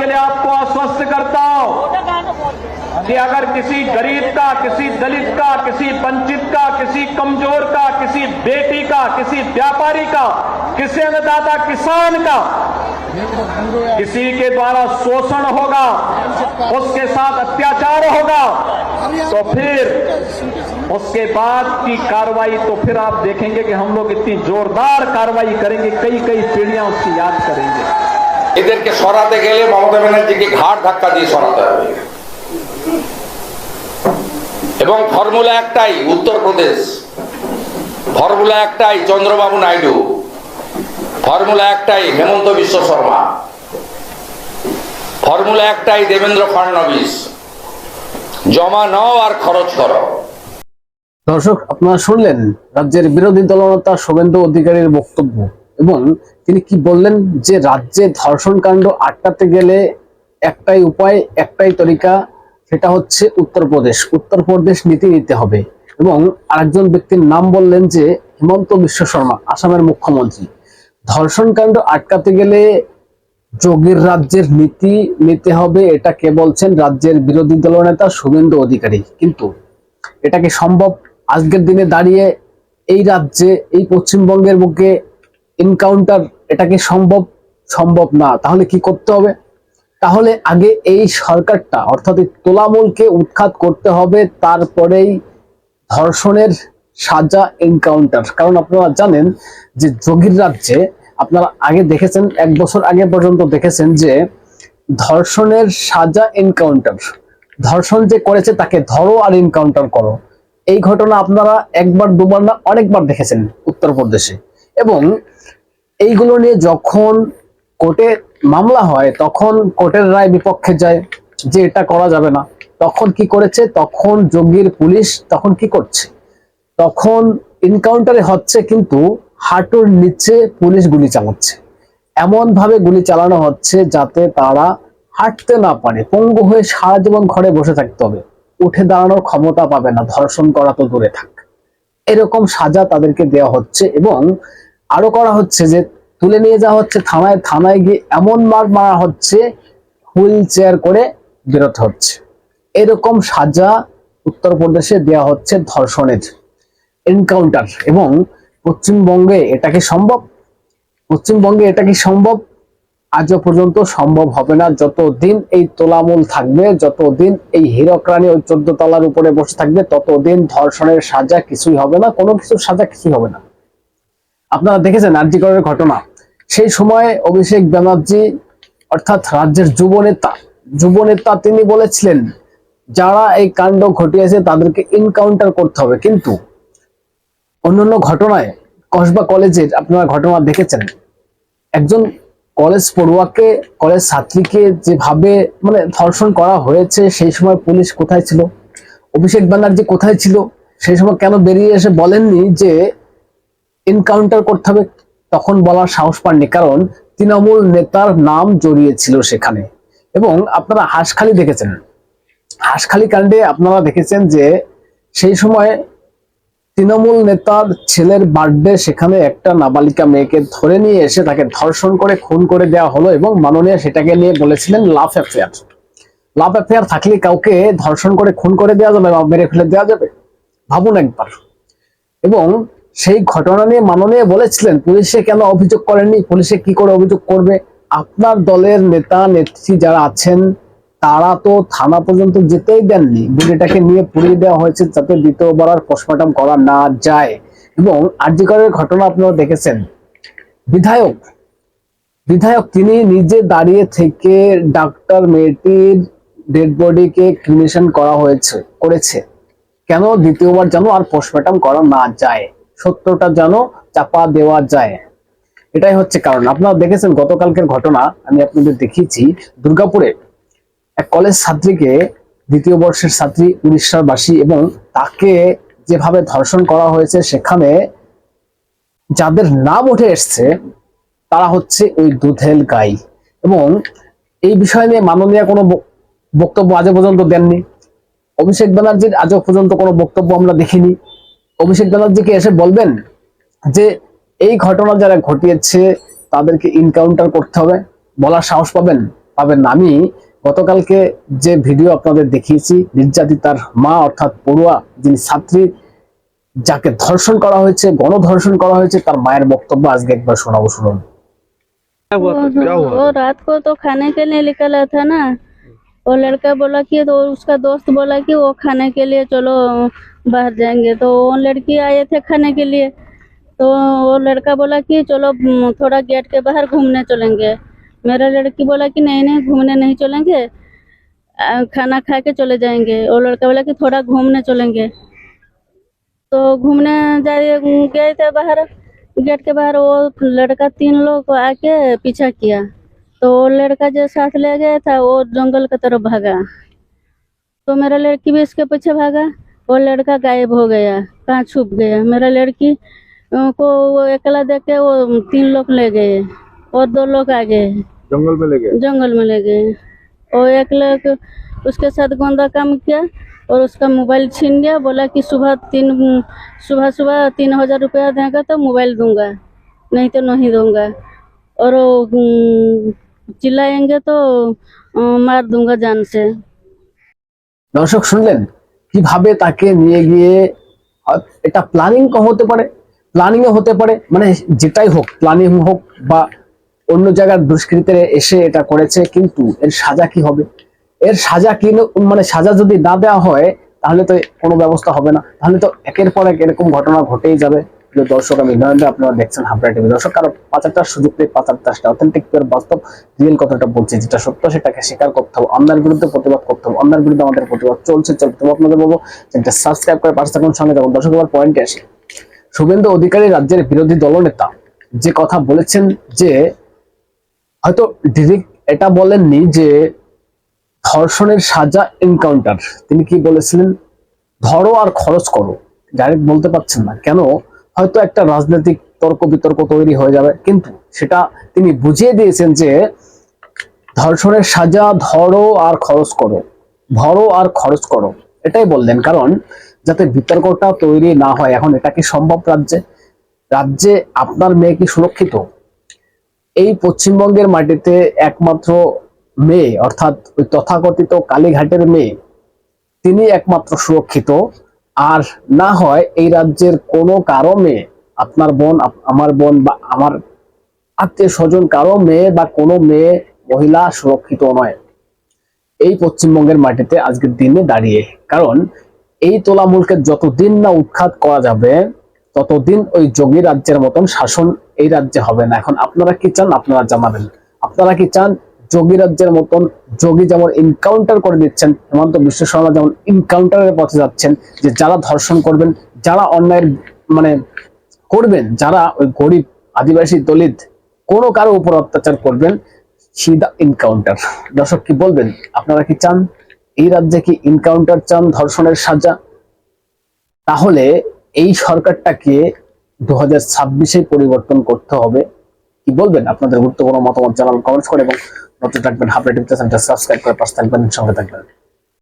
के लिए आपको आश्वस्त करता हूँ कि अगर किसी गरीब का, किसी दलित का, किसी वंचित का, किसी कमज़ोर का, किसी बेटी का, किसी व्यापारी का, किसी अन्नदाता किसान का, किसी के द्वारा शोषण होगा, उसके साथ अत्याचार होगा तो फिर उसके बाद की कार्रवाई तो फिर आप देखेंगे कि हम लोग इतनी जोरदार कार्रवाई करेंगे कई कई पीढ़ियाँ उसकी याद करेंगे। এদেরকে সরাতে গেলে মমতা ব্যানার্জিকে ঘাট ধাক্কা দিয়ে সরাতে হবে। এবং ফর্মুলা একটাই, উত্তরপ্রদেশ। ফর্মুলা একটাই, চন্দ্রবাবু নাইডু। ফর্মুলা একটাই, হেমন্ত বিশ্ব শর্মা। ফর্মুলা একটাই, দেবেন্দ্র ফাডনবিস জমা নাও আর খরচ করো। দর্শক, আপনারা শুনলেন রাজ্যের বিরোধী দলনেতা শুভেন্দু অধিকারীর বক্তব্য। এবং তিনি কি বললেন যে রাজ্যে ধর্ষণ কাণ্ড আটকাতে গেলে একটাই উপায়, একটাই তরিকা, সেটা হচ্ছে উত্তরপ্রদেশ। উত্তরপ্রদেশ নীতি নিতে হবে। এবং আরেকজন ব্যক্তির নাম বললেন যে হিমন্ত বিশ্ব শর্মা, আসামের মুখ্যমন্ত্রী। ধর্ষণ কাণ্ড আটকাতে গেলে যোগীর রাজ্যের নীতি নিতে হবে, এটা কে বলছেন? রাজ্যের বিরোধী দলনেতা শুভেন্দু অধিকারী। কিন্তু এটা কি সম্ভব? আজকের দিনে দাঁড়িয়ে এই রাজ্যে, এই পশ্চিমবঙ্গের বুকে এনকাউন্টার এটা কি সম্ভব সম্ভব না। তাহলে কি করতে হবে? তাহলে আগে এই সরকারটা, অর্থাৎ তোলামূলকে উৎখাত করতে হবে, তারপরেই ধর্ষণের সাজা এনকাউন্টার কারণ আপনারা জানেন যে যোগীর রাজ্যে, আপনারা আগে দেখেছেন, এক বছর আগে পর্যন্ত দেখেছেন যে ধর্ষণের সাজা এনকাউন্টার ধর্ষণ যে করেছে তাকে ধরো আর এনকাউন্টার করো। এই ঘটনা আপনারা একবার, দুবার না অনেকবার দেখেছেন উত্তরপ্রদেশে। এবং এইগুলো নিয়ে যখন কোর্টে মামলা হয়, তখন কোর্টের রায় বিপক্ষে যায় যে এটা করা যাবে না। তখন কি করেছে? তখন যোগীর পুলিশ তখন কি করছে? তখন এনকাউন্টারে হচ্ছে কিন্তু হাঁটুর নিচে পুলিশ গুলি চালাচ্ছে। এমন ভাবে গুলি চালানো হচ্ছে যাতে তারা হাঁটতে না পারে। পঙ্গু হয়ে সারা জীবন ঘরে বসে থাকতে হবে। উঠে দাঁড়ানোর ক্ষমতা পাবে না। ধর্ষণ করা তো দূরে থাক। এরকম সাজা তাদেরকে দেওয়া হচ্ছে এবং আরও করা হচ্ছে যে তুলে নিয়ে যাওয়া হচ্ছে, থানায় থানায় গিয়ে এমন মার মারা হচ্ছে, হুইল চেয়ার করে বেরোতে হচ্ছে। এরকম সাজা উত্তরপ্রদেশে দেওয়া হচ্ছে ধর্ষণের এনকাউন্টার এবং পশ্চিমবঙ্গে এটা কি সম্ভব? পশ্চিমবঙ্গে এটা কি সম্ভব? আজও পর্যন্ত সম্ভব হবে না। যতদিন এই তোলামূল থাকবে, যতদিন এই হীরক রানী ওই চোদ্দ তলার উপরে বসে থাকবে, ততদিন ধর্ষণের সাজা কিছুই হবে না, কোনো কিছুর সাজা কিছুই হবে না। আপনারা দেখেছেন আর্যিকরের ঘটনা। সেই সময় অভিষেক ব্যানার্জি, অর্থাৎ রাজ্যের যুব নেতা যুব নেতা তিনি বলেছিলেন, যারা এই কাণ্ড ঘটিয়েছে তাদেরকে ইনকাউন্টার করতে হবে। কিন্তু অন্যান্য ঘটনায়, কসবা কলেজের আপনারা ঘটনা দেখেছেন। একজন কলেজ পড়ুয়াকে, কলেজ ছাত্রীকে যেভাবে মানে ধর্ষণ করা হয়েছে, সেই সময় পুলিশ কোথায় ছিল? অভিষেক ব্যানার্জি কোথায় ছিল? সেই সময় কেন বেরিয়ে এসে বলেননি যে এনকাউন্টার করতে হবে, তখন বলার সাহস পাননি, কারণ তৃণমূল নেতার নাম জড়িয়েছিল সেখানে। এবং আপনারা হাঁসখালি দেখেছেন। হাঁসখালি কাণ্ডে আপনারা দেখেছেন যে, সেই সময় তৃণমূল নেতার ছেলের বার্থডে সেখানে একটা নাবালিকা মেয়েকে ধরে নিয়ে এসে তাকে ধর্ষণ করে, খুন করে দেওয়া হলো এবং মাননীয় সেটাকে নিয়ে বলেছিলেন লাভ অ্যাফেয়ার লাভ অ্যাফেয়ার থাকলে কাউকে ধর্ষণ করে, খুন করে দেওয়া যাবে বা মেরে ফেলে দেওয়া যাবে? ভাবুন একবার। এবং সেই ঘটনা নিয়ে মাননীয় বলেছিলেন, পুলিশে কেন অভিযোগ করেননি? পুলিশে কি করে অভিযোগ করবে? আপনার দলের নেতা, নেত্রী যারা আছেন, তারা তো থানা পর্যন্ত যেতেই দেননি। বুড়িটাকে নিয়ে পুড়িয়ে দেওয়া হয়েছে যাতে দ্বিতীয়বার আর পোস্টমর্টম করা না যায়। এবং আর্যিকরের ঘটনা আপনারা দেখেছেন। বিধায়ক বিধায়ক তিনি নিজে দাঁড়িয়ে থেকে ডাক্তার মেয়েটির ডেড বডিকে ক্রিমিনেশন করা হয়েছে, করেছে। কেন দ্বিতীয়বার যেন আর পোস্টমর্টম করা না যায়? সত্যটা যেন চাপা দেওয়া যায়। এটাই হচ্ছে কারণ। আপনারা দেখেছেন গতকালকের ঘটনা, আমি আপনাদের দেখিয়েছি। দুর্গাপুরে এক কলেজ ছাত্রীকে, দ্বিতীয় বর্ষের ছাত্রী উড়িষ্যার বাসী এবং তাকে যেভাবে ধর্ষণ করা হয়েছে, সেখানে যাদের নাম উঠে এসছে, তারা হচ্ছে ওই দুধেল গাই। এবং এই বিষয় নিয়ে মাননীয় কোনো বক- বক্তব্য আজও পর্যন্ত দেননি। অভিষেক ব্যানার্জির আজও পর্যন্ত কোনো বক্তব্য আমরা দেখিনি। অভিষেক ব্যানার্জিকে এসে বলবেন যে এই ঘটনা যারা ঘটিয়েছে তাদেরকে ইনকাউন্টার করতে হবে বলার সাহস পাবেন পাবেন না আমি গতকালকে যে ভিডিও আপনাদের দেখিয়েছি নির্যাতিতার মা অর্থাৎ পড়ুয়া যিনি ছাত্রী যাকে ধর্ষণ করা হয়েছে গণধর্ষণ করা হয়েছে তার মায়ের বক্তব্য আজকে একবার শোনাবো শুনুন वो, वो रात को तो खाने के लिए निकला था ना वो लड़का बोला कि तो उसका दोस्त बोला कि वो खाने के लिए चलो बाहर जाएँगे। तो वो लड़की आए थे खाने के लिए। तो वो लड़का बोला कि चलो थोड़ा गेट के बाहर घूमने चलेंगे। मेरा लड़की बोला कि नहीं नहीं, घूमने नहीं चलेंगे। खाना खा के चले जाएँगे। वो लड़का बोला कि थोड़ा घूमने चलेंगे। तो घूमने जाए, गए थे बाहर। गेट के बाहर वो लड़का तीन लोग आके पीछा किया। तो वो लड़का जो साथ ले गया था वो जंगल की तरफ़ भागा। तो मेरा लड़की भी इसके पीछे भागा वो लड़का गायब हो गया कहाँ छुप गया। मेरा लड़की को वो अकेला देख के वो तीन लोग ले गए और दो लोग आ गए। जंगल में ले गए? जंगल में ले गए। और एक लोग उसके साथ गंदा काम किया और उसका मोबाइल छीन गया बोला कि सुबह तीन सुबह सुबह तीन हज़ार रुपया देगा तो मोबाइल दूँगा नहीं तो नहीं दूँगा। और চিল্লায়েঙ্গে তো মার দুঙ্গা জানছে দর্শক, শুনলেন? কীভাবে তাকে নিয়ে গিয়ে এটা প্ল্যানিং হতে পারে প্ল্যানিং হতে পারে মানে যেটাই হোক প্ল্যানিং হোক বা অন্য জায়গার দুষ্কৃতের এসে এটা করেছে, কিন্তু এর সাজা কি হবে? এর সাজা কি মানে সাজা যদি না দেওয়া হয়, তাহলে তো কোনো ব্যবস্থা হবে না। তাহলে তো একের পর এক এরকম ঘটনা ঘটেই যাবে। প্রিয় দর্শক, আমি আপনারা দেখছেন হাবড়া টিভি। দর্শক সুযোগ অথেন্টিক বাস্তব রিয়েল কথাটা যেটা সত্য, সেটাকে স্বীকার করতে হবে। বিরুদ্ধে প্রতিবাদ করতে হবে বিরুদ্ধে আমাদের প্রতিবাদ চলছে চলছে তবে আপনাদের বলব যেটা সাবস্ক্রাইব করে থাকুন, সঙ্গে দর্শক, এবার পয়েন্টে শুভেন্দু অধিকারী রাজ্যের বিরোধী দলনেতা যে কথা বলেছেন যে, হয়তো ডিরেক্ট এটা বলেননি যে, ধর্ষণের সাজা এনকাউন্টার তিনি কি বলেছিলেন? ধরো আর খরচ করো। ডাইরেক্ট বলতে পারছেন না। কেন? হয়তো একটা রাজনৈতিক তর্ক বিতর্ক তৈরি হয়ে যাবে, কিন্তু সেটা তিনি বুঝিয়ে দিয়েছেন যে ধর্ষণের সাজা ধরো আর খরচ করো, ধরো আর খরচ করো, এটাই বললেন। কারণ যাতে বিতর্কটা তৈরি না হয়, এখন এটা কি সম্ভব রাজ্যে? রাজ্যে আপনার মেয়ে কি সুরক্ষিত? এই পশ্চিমবঙ্গের মাটিতে একমাত্র মেয়ে, অর্থাৎ ওই তথাকথিত কালীঘাটের মেয়ে, তিনি একমাত্র সুরক্ষিত। আর না হয় এই রাজ্যের কোনো কারও মেয়ে, আপনার বোন আমার বোন বা আমার আত্মীয় স্বজন কারও মেয়ে বা কোনো মেয়ে মহিলা সুরক্ষিত নয়। এই পশ্চিমবঙ্গের মাটিতে আজকের দিনে দাঁড়িয়ে। কারণ এই তোলামূলকে যতদিন না উৎখাত করা যাবে, ততদিন ওই যোগী রাজ্যের মতন শাসন এই রাজ্যে হবে না। এখন আপনারা কি চান আপনারা জানাবেন। আপনারা কি চান যোগী রাজ্যের মতন যোগী যেমন ইনকাউন্টার করে দিচ্ছেন হেমন্ত বিশ্ব শর্মা যেমন ইনকাউন্টারের পথে যাচ্ছেন, যে যারা ধর্ষণ করবেন, যারা অন্যায়ের মানে করবেন, যারা ওই গরিব, আদিবাসী, দলিত, কোনো কারও উপর অত্যাচার করবেন সিধা ইনকাউন্টার দর্শক, কি বলবেন? আপনারা কি চান? এই রাজ্যে কি ইনকাউন্টার চান, ধর্ষণের সাজা? তাহলে এই সরকারটাকে দু হাজার পরিবর্তন করতে হবে। কি বলবেন? আপনাদের গুরুত্বপূর্ণ মতামত জানান কমেন্টস করে এবং নতুন থাকবেন হাফ চ্যানেলটা সাবস্ক্রাইব করে পাশে থাকবেন সঙ্গে থাকবেন।